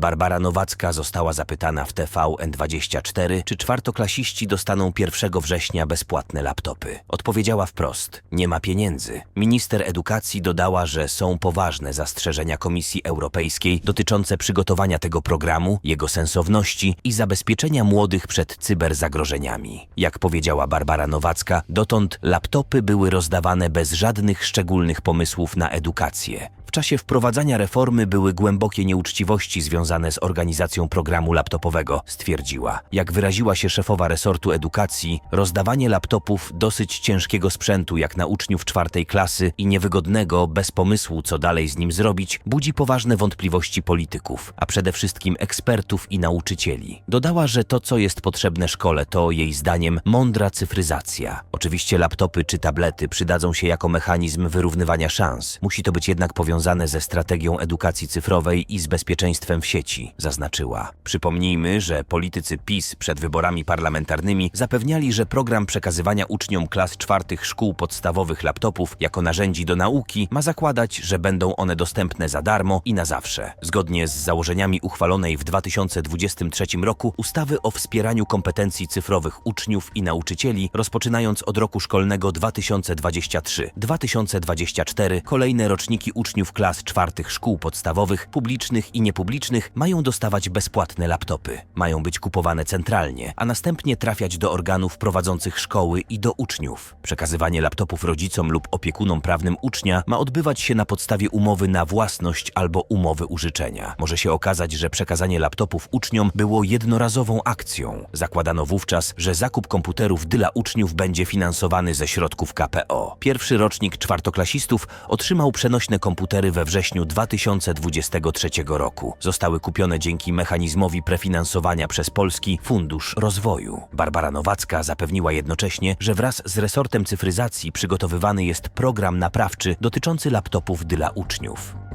Barbara Nowacka została zapytana w TVN24, czy czwartoklasiści dostaną 1 września bezpłatne laptopy. Odpowiedziała wprost: Nie ma pieniędzy. Minister edukacji dodała, że są poważne zastrzeżenia Komisji Europejskiej dotyczące przygotowania tego programu, jego sensowności i zabezpieczenia młodych przed cyberzagrożeniami. Jak powiedziała Barbara Nowacka, dotąd laptopy były rozdawane bez żadnych szczególnych pomysłów na edukację. W czasie wprowadzania reformy były głębokie nieuczciwości związane z organizacją programu laptopowego, stwierdziła. Jak wyraziła się szefowa resortu edukacji, rozdawanie laptopów dosyć ciężkiego sprzętu jak na uczniów czwartej klasy i niewygodnego, bez pomysłu co dalej z nim zrobić, budzi poważne wątpliwości polityków, a przede wszystkim ekspertów i nauczycieli. Dodała, że to co jest potrzebne szkole to jej zdaniem mądra cyfryzacja. Oczywiście laptopy czy tablety przydadzą się jako mechanizm wyrównywania szans. Musi to być jednak powiązane ze strategią edukacji cyfrowej i z bezpieczeństwem w sieci, zaznaczyła. Przypomnijmy, że politycy PiS przed wyborami parlamentarnymi zapewniali, że program przekazywania uczniom klas czwartych szkół podstawowych laptopów jako narzędzi do nauki ma zakładać, że będą one dostępne za darmo i na zawsze. Zgodnie z założeniami uchwalonej w 2023 roku ustawy o wspieraniu kompetencji cyfrowych uczniów i nauczycieli, rozpoczynając od roku szkolnego 2023-2024, kolejne roczniki uczniów klas czwartych szkół podstawowych, publicznych i niepublicznych mają dostawać bezpłatne laptopy. Mają być kupowane centralnie, a następnie trafiać do organów prowadzących szkoły i do uczniów. Przekazywanie laptopów rodzicom lub opiekunom prawnym ucznia ma odbywać się na podstawie umowy na własność albo umowy użyczenia. Może się okazać, że przekazanie laptopów uczniom było jednorazową akcją. Zakładano wówczas, że zakup komputerów dla uczniów będzie finansowany ze środków KPO. Pierwszy rocznik czwartoklasistów otrzymał przenośne komputery we wrześniu 2023 roku. Zostały kupione dzięki mechanizmowi prefinansowania przez Polski Fundusz Rozwoju. Barbara Nowacka zapewniła jednocześnie, że wraz z resortem cyfryzacji przygotowywany jest program naprawczy dotyczący laptopów dla uczniów.